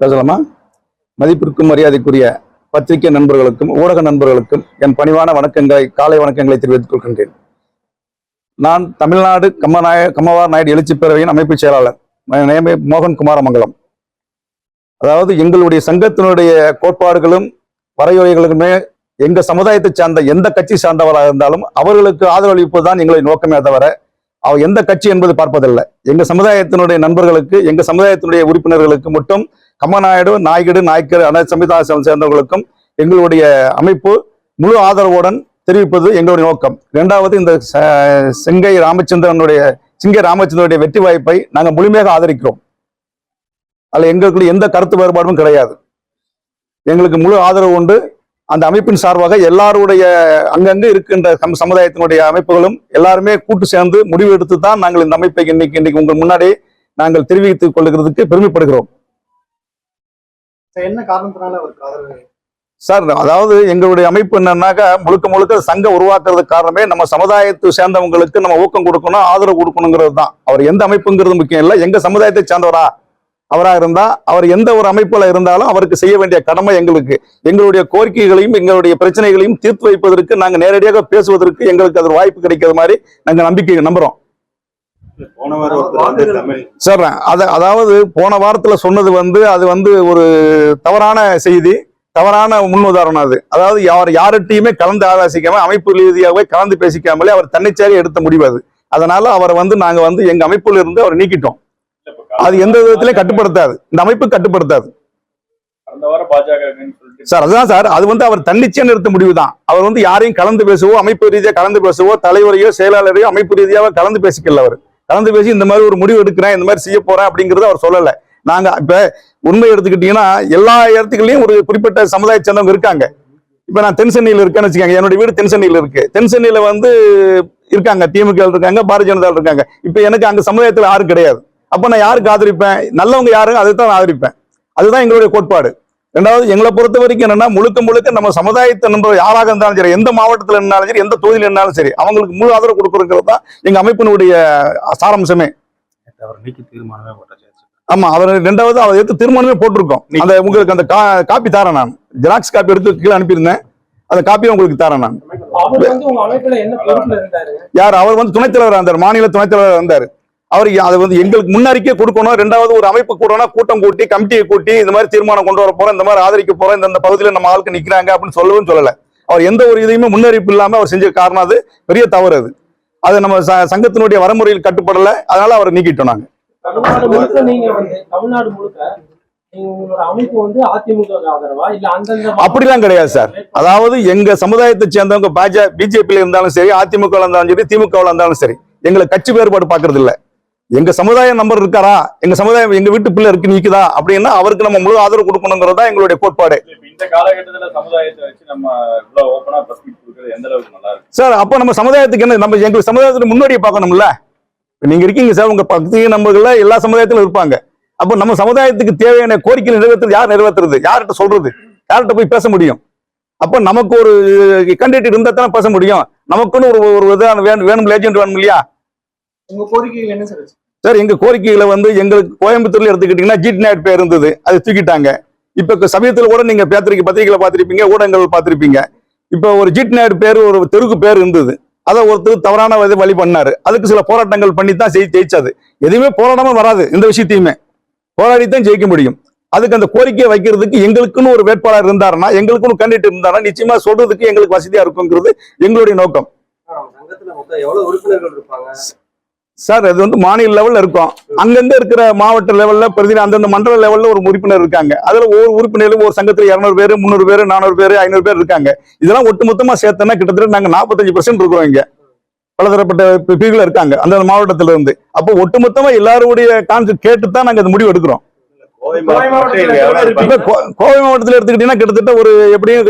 பேசலாமா? மதிப்பிற்கும் மரியாதைக்குரிய பத்திரிகை நண்பர்களுக்கும் ஊடக நண்பர்களுக்கும் என் பணிவான வணக்கங்களை காலை வணக்கங்களை தெரிவித்துக் கொள்கின்றேன். நான் தமிழ்நாடு கம்மநாய கம்மவார் நாயுடு எழுச்சி பேரவையின் அமைப்பு செயலாளர் நேமே மோகன் குமாரமங்கலம் அதாவது எங்களுடைய சங்கத்தினுடைய கோட்பாடுகளும் வரையுறைகளுமே எங்க சமுதாயத்தை சார்ந்த எந்த கட்சி சார்ந்தவராக இருந்தாலும் அவர்களுக்கு ஆதரவளிப்பது தான் எங்களுடைய நோக்கமே தவிர அவ எந்த கட்சி என்பது பார்ப்பதில்லை. எங்க சமுதாயத்தினுடைய நண்பர்களுக்கு எங்க சமுதாயத்தினுடைய உறுப்பினர்களுக்கு மட்டும் கம்மநாயுடு நாயகிடு நாய்க்கர் அனைத்து சமுதாயம் சேர்ந்தவர்களுக்கும் எங்களுடைய அமைப்பு முழு ஆதரவுடன் தெரிவிப்பது எங்களுடைய நோக்கம். இரண்டாவது இந்த செங்கை ராமச்சந்திரனுடைய சிங்கை ராமச்சந்திரனுடைய வெற்றி வாய்ப்பை நாங்கள் முழுமையாக ஆதரிக்கிறோம். அதில் எங்களுக்கு எந்த கருத்து வேறுபாடும் கிடையாது. எங்களுக்கு முழு ஆதரவு உண்டு. அந்த அமைப்பின் சார்பாக எல்லாருடைய அங்கங்கு இருக்கின்ற சம- சமுதாயத்தினுடைய அமைப்புகளும் எல்லாருமே கூட்டு சேர்ந்து முடிவு எடுத்து தான் நாங்கள் இந்த அமைப்பை இன்னைக்கு இன்னைக்கு உங்கள் முன்னாடி நாங்கள் தெரிவித்துக் கொள்கிறதுக்கு பெருமைப்படுகிறோம். என்ன காரணத்தினால அவருக்கு ஆதரவு சார் அதாவது எங்களுடைய அமைப்பு என்னன்னாக்கா முழுக்க முழுக்க சங்கம் உருவாக்குறதுக்கு காரணமே நம்ம சமுதாயத்தை சேர்ந்தவங்களுக்கு நம்ம ஊக்கம் கொடுக்கணும் ஆதரவு கொடுக்கணுங்கிறது தான். அவர் எந்த அமைப்புங்கிறது முக்கியம் இல்லை. எங்க சமுதாயத்தை சேர்ந்தவரா அவராக இருந்தா அவர் எந்த ஒரு அமைப்புல இருந்தாலும் அவருக்கு செய்ய வேண்டிய கடமை எங்களுக்கு. எங்களுடைய கோரிக்கைகளையும் எங்களுடைய பிரச்சனைகளையும் தீர்த்து வைப்பதற்கு நாங்கள் நேரடியாக பேசுவதற்கு எங்களுக்கு அது வாய்ப்பு கிடைக்கிற மாதிரி நாங்கள் நம்பிக்கை நம்புறோம் போன வாரம் ஒருத்தர் வந்து தமிழ் சார் அத அதாவது போன வாரத்துல சொன்னது வந்து அது வந்து ஒரு தவறான செய்தி தவறான முன்னுதாரணம் அது. அதாவது அவர் யார்கிட்டயுமே கலந்து ஆலோசிக்காம அமைப்பு ரீதியாகவே கலந்து பேசிக்காமலே அவர் தன்னிச்சையாக எடுத்த முடிவு அது. அதனால அவரை வந்து நாங்க வந்து எங்க அமைப்புல இருந்து அவரை நீக்கிட்டோம். அது எந்த விதத்திலையும் கட்டுப்படுத்தாது. இந்த அமைப்பு கட்டுப்படுத்தாது. சார் அதுதான் சார். அது வந்து அவர் தன்னிச்சையான எடுத்த முடிவு தான். அவர் வந்து யாரையும் கலந்து பேசவோ அமைப்பு ரீதியாக கலந்து பேசவோ தலைவரையோ செயலாளரையோ அமைப்பு ரீதியாக கலந்து பேசிக்கல அவர். கலந்து பேசி இந்த மாதிரி ஒரு முடிவு எடுக்கிறேன் இந்த மாதிரி செய்ய போறேன் அப்படிங்கறத அவர் சொல்லலை. நாங்க இப்ப உண்மை எடுத்துக்கிட்டீங்கன்னா எல்லா இடத்துக்குலயும் ஒரு குறிப்பிட்ட சமுதாய சேர்ந்தவங்க இருக்காங்க. இப்ப நான் தென்சென்னையில இருக்கேன்னு வச்சுக்கோங்க. என்னுடைய வீடு தென்சென்னையில இருக்கு. தென்சென்னையில வந்து இருக்காங்க. திமுக இருக்காங்க பாரதிய ஜனதா இருக்காங்க. இப்ப எனக்கு அங்க சமுதாயத்துல யாரும் கிடையாது. அப்ப நான் யாருக்கு ஆதரிப்பேன்? நல்லவங்க யாரும் அதை தான் ஆதரிப்பேன். அதுதான் எங்களுடைய கோட்பாடு. ரெண்டாவது எங்களை பொறுத்த வரைக்கும் என்னன்னா முழுக்க முழுக்க நம்ம சமுதாயத்தை நம்ப யாராக இருந்தாலும் சரி எந்த மாவட்டத்தில் இருந்தாலும் சரி எந்த தொகுதியில் இருந்தாலும் சரி அவங்களுக்கு முழு ஆதரவு கொடுக்கறது தான் எங்க அமைப்பினுடைய சாராம்சமே. அவர் நீக்கி தீர்மானமே போட்டாச்சு ஆமா அவர் ரெண்டாவது அவர் எடுத்து தீர்மானமே போட்டிருக்கோம். அந்த உங்களுக்கு அந்த கா- காப்பி தரேன் நான். ஜெராக்ஸ் காப்பி எடுத்து கீழே அனுப்பியிருந்தேன். அந்த காப்பியை உங்களுக்கு தரேன் நான். அவர் வந்து உங்க அமைப்புல என்ன பொறுப்புல இருந்தாரு? யார்? அவர் வந்து துணைத் தலைவர் இருந்தார். மாநில துணைத் தலைவர் இருந்தார். அவர் அதை வந்து எங்களுக்கு முன்னறிக்கை கொடுக்கணும். ரெண்டாவது ஒரு அமைப்பு கூட்டணும் கூட்டம் கூட்டி கமிட்டியை கூட்டி இந்த மாதிரி தீர்மானம் கொண்டு வர போறோம் இந்த மாதிரி ஆதரிக்க போறோம் இந்த பகுதியில் நம்ம ஆளுக்கு நிக்கிறாங்க அப்படின்னு சொல்லவும் சொல்லல. அவர் எந்த ஒரு இதையுமே முன்னறிவிப்பு இல்லாம அவர் செஞ்ச காரணம் அது. பெரிய தவறு அது. அது நம்ம சங்கத்தினுடைய வரமுறையில் கட்டுப்படல. அதனால அவரை நீக்கிட்டோம் நாங்க. அப்படிலாம் கிடையாது சார். அதாவது எங்க சமுதாயத்தை சேர்ந்தவங்க பாஜ பிஜேபியில இருந்தாலும் சரி அதிமுக இருந்தாலும் சரி திமுக இருந்தாலும் சரி எங்களை கட்சி வேறுபாடு பாக்குறது இல்ல எங்க சமுதாய நம்பர் இருக்காரா? எங்க சமுதாயம் எங்க வீட்டு பிள்ளை இருக்கு நிக்குதா? அப்படின்னா அவருக்கு நம்ம முழு ஆதரவு கொடுக்கணுங்கிறதா எங்களுடைய கோட்பாடு. சார் அப்ப நம்ம சமுதாயத்துக்கு என்ன நம்ம எங்க சமுதாயத்துக்கு முன்னோடியை பார்க்கணும்ல? நீங்க இருக்கீங்க சார் உங்க பக்தி நம்பர்கள்ல எல்லா சமுதாயத்திலும் இருப்பாங்க. அப்ப நம்ம சமுதாயத்துக்கு தேவையான கோரிக்கை நிறைவேற்றுறது யார் நிறைவேற்றுறது? யார்கிட்ட சொல்றது? யார்கிட்ட போய் பேச முடியும்? அப்ப நமக்கு ஒரு கேண்டிடேட் இருந்தா தானே பேச முடியும். நமக்குன்னு ஒரு ஒரு இதான வேணும் வேணும் ஏஜென்ட் வேணும் இல்லையா உங்க கோரிக்கைகள் என்ன சார் சார் எங்க கோரிக்கைகளை வந்து எங்களுக்கு கோயம்புத்தூர்ல எடுத்துக்கிட்டீங்கன்னா ஜிட் நாயட் பேர் இருந்தது. அது தூக்கிட்டாங்க. இப்ப சமயத்துல கூட நீங்க பத்திரிக்கை பத்திரிகைகளை பார்த்திருப்பீங்க ஊடகங்கள் பார்த்திருப்பீங்க. இப்ப ஒரு ஜிட் நாயட் பேர் ஒரு தெருக்கு பேர் இருந்தது. அதை ஒருத்தர் தவறான வழி வழி பண்ணாரு. அதுக்கு சில போராட்டங்கள் பண்ணி தான் ஜெயி- ஜெயிச்சது எதுவுமே போராட்டமா வராது இந்த விஷயத்தையுமே. போராடி தான் ஜெயிக்க முடியும். அதுக்கு அந்த கோரிக்கையை வைக்கிறதுக்கு எங்களுக்குன்னு ஒரு வேட்பாளர் இருந்தாருன்னா எங்களுக்குன்னு கேண்டிடேட் இருந்தாருன்னா நிச்சயமா சொல்றதுக்கு எங்களுக்கு வசதியா இருக்குங்கிறது எங்களுடைய நோக்கம். சார் அது வந்து மாநில லெவல்ல இருக்கும். அங்கங்க இருக்கிற மாவட்ட லெவல்ல பிரதி அந்தந்த மண்டல லெவல்ல ஒரு உறுப்பினர் இருக்காங்க. அதுல ஒவ்வொரு உறுப்பினரும் ஒரு சங்கத்துல இருநூறு பேர் முந்நூறு பேர் நானூறு பேர் ஐநூறு பேர் இருக்காங்க. இதெல்லாம் ஒட்டுமொத்தமா சேர்த்தோன்னா கிட்டத்தட்ட நாங்க நாற்பத்தஞ்சு பர்சன்ட் இருக்கிறோம் இங்க. பலதரப்பட்ட பிரிவுகள் இருக்காங்க அந்த மாவட்டத்துல இருந்து அப்போ ஒட்டுமொத்தமா எல்லாருடைய கான்செப்ட் கேட்டு தான் நாங்க இந்த முடிவு எடுக்கிறோம். கோவை மாவட்டத்தில் எடுத்துக்கிட்டீங்கன்னா கிட்டத்தட்ட ஒரு எப்படியும்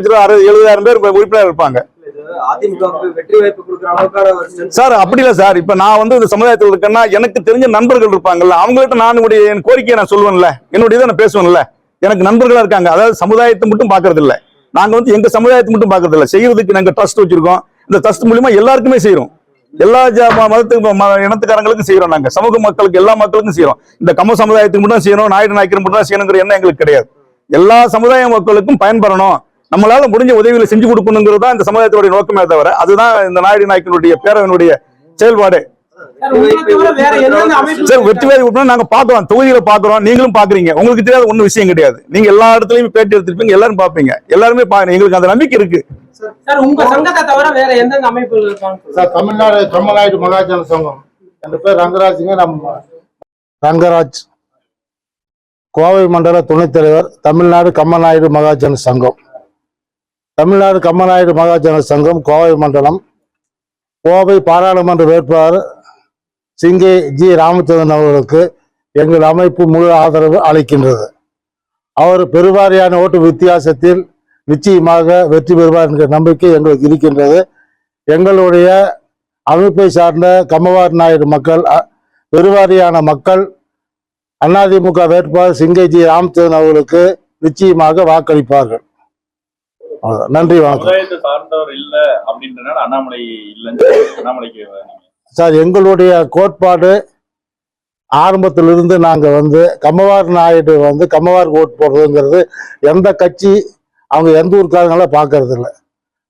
எழுபதாயிரம் பேர் உறுப்பினர் இருப்பாங்க. சார் அப்படி இல்ல சார். இப்ப நான் வந்து இந்த சமுதாயத்தில் இருக்கேன்னா எனக்கு தெரிஞ்ச நண்பர்கள் இருப்பாங்கல்ல அவங்கள்ட்ட நான் என் கோரிக்கையை நான் சொல்லுவேன்ல. என்னுடைய இதை நான் பேசுவேன்ல. எனக்கு நண்பர்களா இருக்காங்க. அதாவது சமுதாயத்தை மட்டும் பாக்குறது இல்ல. நாங்க வந்து எங்க சமுதாயத்தை மட்டும் பாக்குறது இல்ல. செய்யறதுக்கு நாங்க ட்ரஸ்ட் வச்சிருக்கோம். இந்த ட்ரஸ்ட் மூலியமா எல்லாருக்குமே செய்யறோம். எல்லா ஜா- மதத்துக்கு ம- இனத்துக்காரங்களுக்கும் செய்யறோம் நாங்க. சமூக மக்களுக்கு எல்லா மக்களுக்கும் செய்யறோம். இந்த கம்ம சமுதாயத்துக்கு மட்டும் தான் செய்யணும் நாயுடு நாய்க்கர் மட்டும் தான் செய்யணுங்கிற எண்ணம் எங்களுக்கு கிடையாது. எல்லா சமுதாய மக்களுக்கும் பயன்பெறணும். நம்மளால முடிஞ்ச உதவிகளை செஞ்சு கொடுக்கணுங்கிறது தான் இந்த சமுதாயத்தினுடைய நோக்கமே தவிர அதுதான் இந்த நாயுடு நாய்க்கனுடைய பேரவனுடைய செயல்பாடு. சார், வெற்றி வேலை நாங்க பாக்குறோம் தொகுதியில பாக்குறோம் நீங்களும் பாக்குறீங்க உங்களுக்கு தெரியாத ஒண்ணும் விஷயம் கிடையாது. நீங்க எல்லா இடத்துலயும் பேட்டி எடுத்திருப்பீங்க எல்லாரும் பாப்பீங்க எல்லாருமே பாக்குறீங்க எங்களுக்கு அந்த நம்பிக்கை இருக்கு. சார் உங்க சங்கத்தை தவிர வேற எந்தெந்த அமைப்புகள் இருக்காங்க? சார் தமிழ்நாடு தமிழ்நாடு மகாஜன சங்கம். என் பேர் ரங்கராஜுங்க நம்ம ரங்கராஜ். கோவை மண்டல துணைத் தலைவர் தமிழ்நாடு கம்மநாயுடு மகாஜன சங்கம். தமிழ்நாடு கம்மநாயுடு மகாஜன சங்கம் கோவை மண்டலம். கோவை பாராளுமன்ற வேட்பாளர் சிங்கே ஜி ராமச்சந்திரன் அவர்களுக்கு எங்கள் அமைப்பு முழு ஆதரவு அளிக்கின்றது. அவர் பெருவாரியான ஓட்டு வித்தியாசத்தில் நிச்சயமாக வெற்றி பெறுவார் என்ற நம்பிக்கை எங்களுக்கு இருக்கின்றது. எங்களுடைய அமைப்பை சார்ந்த கம்மவார் நாயுடு மக்கள் அ, பெருவாரியான மக்கள் அதிமுக வேட்பாளர் சிங்கைஜி ராமச்சந்திரன் அவர்களுக்கு நிச்சயமாக வாக்களிப்பார்கள். நன்றி வணக்கம். சார்ந்தவர் இல்ல அப்படின்றனால அண்ணாமலை இல்லைன்னு அண்ணாமலைக்கு சார் எங்களுடைய கோட்பாடு ஆரம்பத்திலிருந்து நாங்கள் வந்து கம்மவார் நாயுடு வந்து கம்மவார் ஓட் போடுறதுங்கிறது எந்த கட்சி அவங்க எந்த ஊருக்காரங்களும் பார்க்கறது இல்லை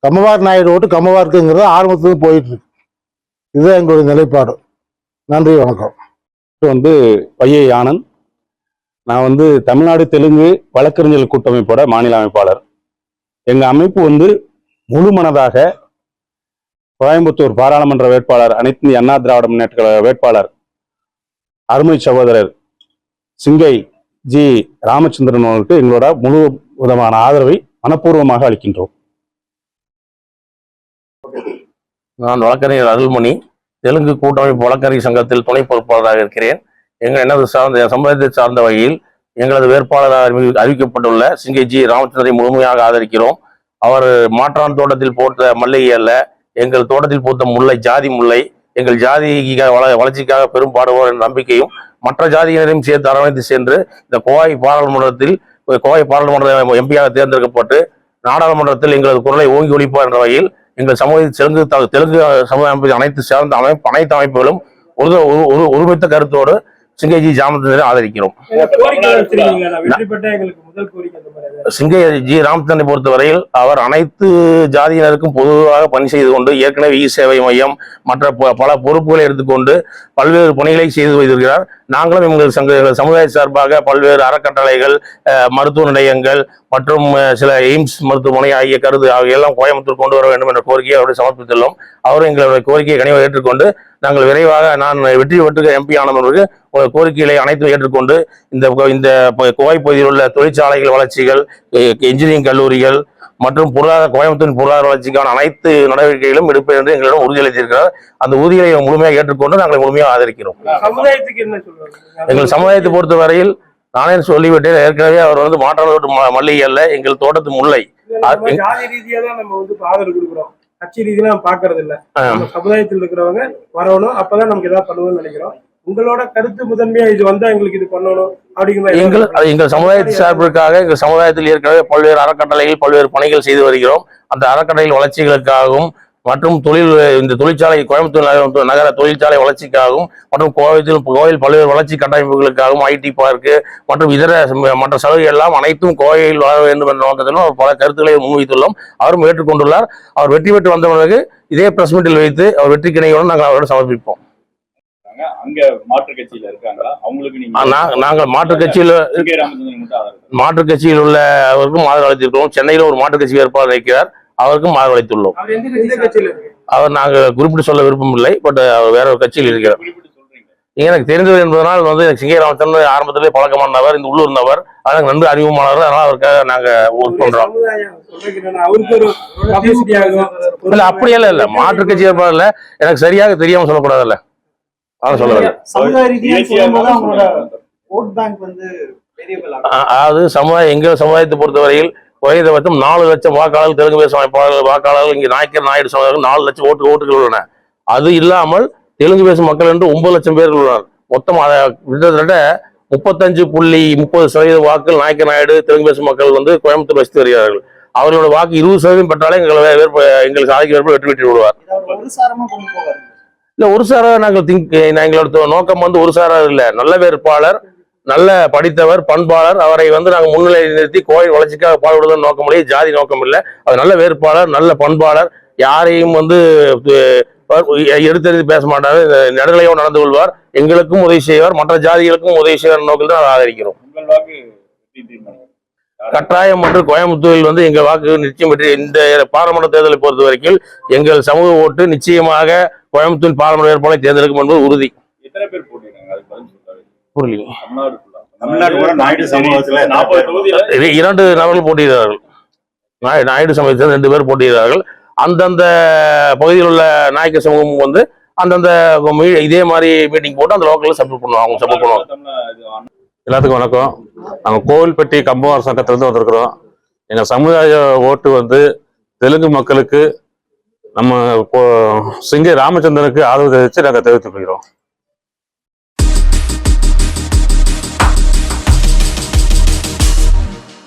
கம்மவார் நாயுடு ஓட்டு கம்மவாருக்குங்கிறது ஆரம்பத்துலேருந்து போயிட்டு இருக்கு. இதுதான் எங்களுடைய நிலைப்பாடு. நன்றி வணக்கம். வந்து வையை ஆனந்த் நான் வந்து தமிழ்நாடு தெலுங்கு வழக்கறிஞர்கள் கூட்டமைப்போட மாநில அமைப்பாளர். எங்க அமைப்பு வந்து முழு மனதாக கோயம்புத்தூர் பாராளுமன்ற வேட்பாளர் அனைத்து இந்திய அண்ணா திராவிட முன்னேற்ற கழக வேட்பாளர் அருமை சகோதரர் சிங்கை ஜி ராமச்சந்திரன் அவர்களுக்கு எங்களோட முழு விதமான ஆதரவை மனப்பூர்வமாக அளிக்கின்றோம். நான் வழக்கறிஞர் அருள்மணி தெலுங்கு கூட்டமைப்பு வழக்கறிஞர் சங்கத்தில் துணை பொறுப்பாளராக இருக்கிறேன். எங்கள் எனது சார்ந்த சமுதாயத்தை சார்ந்த வகையில் எங்களது வேட்பாளராக அறிவி- அறிவிக்கப்பட்டுள்ள சிங்கை ஜி ராமச்சந்திரை முழுமையாக ஆதரிக்கிறோம். அவர் மாற்றான் தோட்டத்தில் போட்ட மல்லிகை அல்ல எங்கள் தோட்டத்தில் பூத்த முல்லை ஜாதி முல்லை எங்கள் ஜாதி வள வளர்ச்சிக்காக பெரும் பாடுவோர் என்ற நம்பிக்கையும் மற்ற ஜாதியினரையும் சேர்த்து அரவணைத்து சென்று இந்த கோவை பாராளுமன்றத்தில் கோவை பாராளுமன்ற எம்பியாக தேர்ந்தெடுக்கப்பட்டு நாடாளுமன்றத்தில் எங்களது குரலை ஓங்கி ஒழிப்பார் என்ற வகையில் எங்கள் சமூகத்தில் தெலுங்கு தெலுங்கு சமூக அமைப்பு அனைத்து சேர்ந்த அமைப்பு அனைத்து அமைப்புகளும் ஒரு ஒரு ஒரு ஒருமித்த கருத்தோடு சிங்கேஜி ஜாமத்தினரை ஆதரிக்கிறோம். முதல் கோரிக்கை சிங்கை ஜி ராம்தனை பொறுத்தவரையில் அவர் அனைத்து ஜாதியினருக்கும் பொதுவாக பணி செய்து கொண்டு ஏற்கனவே இ சேவை மையம் மற்ற பல பொறுப்புகளை எடுத்துக்கொண்டு பல்வேறு பணிகளை செய்து வைத்திருக்கிறார். நாங்களும் எங்கள் சங்க சமுதாய சார்பாக பல்வேறு அறக்கட்டளைகள் மருத்துவ நிலையங்கள் மற்றும் சில எய்ம்ஸ் மருத்துவமனை ஆகிய கருது ஆகியெல்லாம் கோயம்புத்தூர் கொண்டு வர வேண்டும் என்ற கோரிக்கையை அவருடைய சமர்ப்பித்துள்ளோம். அவரும் எங்களுடைய கோரிக்கையை கனிவாக ஏற்றுக்கொண்டு நாங்கள் விரைவாக நான் வெற்றி பெற்று எம்பி ஆனவர்களுக்கு கோரிக்கைகளை அனைத்தும் ஏற்றுக்கொண்டு இந்த இந்த கோவை பகுதியில் உள்ள தொழிற்சாலைகள் வளர்ச்சிகள் என்ஜினியரிங் கல்லூரிகள் மற்றும் பொருளாதார கோயம்புத்தூரின் பொருளாதார வளர்ச்சிக்கான அனைத்து நடவடிக்கைகளும் எடுப்பேன் என்று எங்களிடம் உறுதியளித்திருக்கிறார் அந்த உறுதியை முழுமையாக ஏற்றுக்கொண்டு நாங்கள் முழுமையாக ஆதரிக்கிறோம். எங்கள் சமுதாயத்தை பொறுத்தவரையில் நானே சொல்லிவிட்டேன் ஏற்கனவே அவர் வந்து மாற்றாளர் மல்லிகை அல்ல எங்கள் தோட்டத்து முல்லை. கட்சி ரீதியா நம்ம பாக்குறது இல்ல சமுதாயத்தில் இருக்கிறவங்க வரணும் அப்பதான் நமக்கு ஏதாவது பண்ணுவோம்னு நினைக்கிறோம். உங்களோட கருத்து முதன்மையா இது வந்தா எங்களுக்கு இது பண்ணணும் அப்படிங்கிற எங்கள் எங்கள் சமுதாயத்து சார்பிற்காக எங்கள் சமுதாயத்தில் ஏற்கனவே பல்வேறு அறக்கட்டளைகள் பல்வேறு பணிகள் செய்து வருகிறோம். அந்த அறக்கட்டளை வளர்ச்சிகளுக்காகவும் மற்றும் தொழில் இந்த தொழிற்சாலை கோயம்புத்தூர் நகர நகர தொழிற்சாலை வளர்ச்சிக்காகவும் மற்றும் கோவையில் கோவையில் பல்வேறு வளர்ச்சி கட்டமைப்புகளுக்காகவும் ஐடி பார்க்கு மற்றும் இதர மற்ற சலுகைகள் எல்லாம் அனைத்தும் கோவையில் வர வேண்டும் என்ற நோக்கத்திலும் அவர் பல கருத்துக்களை முன்வைத்துள்ளோம். அவரும் ஏற்றுக்கொண்டுள்ளார். அவர் வெற்றி பெற்று வந்த பிறகு இதே பிரஸ் மீட்டில் வைத்து அவர் வெற்றி கிணையுடன் நாங்கள் அவரிடம் சமர்ப்பிப்போம். அங்க மாற்று கட்சியில இருக்காங்களா? அவங்களுக்கு நீங்க நாங்கள் மாற்றுக் கட்சியில் மாற்றுக் கட்சியில் உள்ள அவருக்கும் ஆதரவு அளித்திருக்கிறோம். சென்னையில் ஒரு மாற்றுக் கட்சி வேட்பாளர் இருக்கிறார். அவருக்கும் ஆதரவு அளித்துள்ளோம். அவர் நாங்கள் குறிப்பிட்டு சொல்ல விருப்பம் இல்லை பட் அவர் வேற ஒரு கட்சியில் இருக்கிறார். எனக்கு தெரிந்தவர் என்பதனால் வந்து எனக்கு சிங்கை ராமச்சந்திரன் ஆரம்பத்திலே பழக்கமானவர் இந்த உள்ளூர் நபர். அதனால் நன்கு அறிமுகமானவர். அதனால அவருக்காக நாங்க ஒர்க் பண்றோம். இல்ல அப்படியெல்லாம் இல்ல. மாற்றுக் கட்சி வேட்பாளர் இல்ல எனக்கு சரியாக தெரியாம சொல்லக்கூடாதுல்ல அதாவது சமுதாயம் எங்க சமுதாயத்தை பொறுத்தவரையில் குறைந்தபட்சம் நாலு லட்சம் வாக்காளர்கள் தெலுங்கு அமைப்பாளர்கள் வாக்காளர்கள் இங்கே நாயக்கர் நாயுடு சமுதாயம் நாலு லட்சம் ஓட்டு ஓட்டுகள் உள்ளன. அது இல்லாமல் தெலுங்கு பேசும் மக்கள் என்று ஒன்பது லட்சம் பேர் உள்ளனர். மொத்தம் கிட்டத்தட்ட முப்பத்தஞ்சு புள்ளி முப்பது சதவீத வாக்குகள் நாயக்கர் நாயுடு தெலுங்கு பேசும் மக்கள் வந்து கோயம்புத்தூர் வசித்து வருகிறார்கள். அவர்களோட வாக்கு இருபது சதவீதம் பெற்றாலே எங்களை எங்களுக்கு சாதிக்க வேட்பு வெற்றி பெற்று விடுவார் இல்லை ஒரு சாராக நாங்கள் திங்க் எங்களோட நோக்கம் வந்து ஒரு சாராக இல்லை. நல்ல வேட்பாளர் நல்ல படித்தவர் பண்பாளர். அவரை வந்து நாங்கள் முன்னிலை நிறுத்தி கோயில் வளர்ச்சிக்காக பாடுவதன் நோக்கம் இல்லையே ஜாதி நோக்கம் இல்லை. அவர் நல்ல வேட்பாளர் நல்ல பண்பாளர். யாரையும் வந்து எடுத்தெடுத்து பேச மாட்டார். நடுநிலையோ நடந்து கொள்வார். எங்களுக்கும் உதவி செய்வார். மற்ற ஜாதிகளுக்கும் உதவி செய்வார் நோக்கில் தான் ஆதரிக்கிறோம். கட்டாயம் மற்றும் கோயம்புத்தூரில் வந்து எங்கள் வாக்கு நிச்சயம் வெற்றி இந்த பாராளுமன்ற தேர்தலை பொறுத்த வரைக்கும் எங்கள் சமூக ஓட்டு நிச்சயமாக கோயம்புத்தூர் பாராளுமன்ற வேட்பாளரை தேர்ந்தெடுக்கும் என்பது உறுதி. இரண்டு நபர்கள் போட்டியிடுகிறார்கள். நாய- நாயுடு சமயத்தில் ரெண்டு பேர் போட்டியிடுகிறார்கள். அந்தந்த பகுதியில் உள்ள நாயக்க சமூகம் வந்து அந்தந்த மீ- இதே மாதிரி மீட்டிங் போட்டு அந்த லோக்கல்ல சப்போர்ட் பண்ணுவாங்க அவங்க சப்போர்ட் பண்ணுவாங்க எல்லாத்துக்கும் வணக்கம். நாங்கள் கோவில்பட்டி கம்பவார் சங்கத்திலிருந்து வந்திருக்கிறோம். எங்கள் சமுதாய ஓட்டு வந்து தெலுங்கு மக்களுக்கு நம்ம இப்போ சிங்கை ராமச்சந்திரனுக்கு ஆதரவு தெரிவித்து நாங்கள் தெரிவித்துக் கொள்கிறோம்.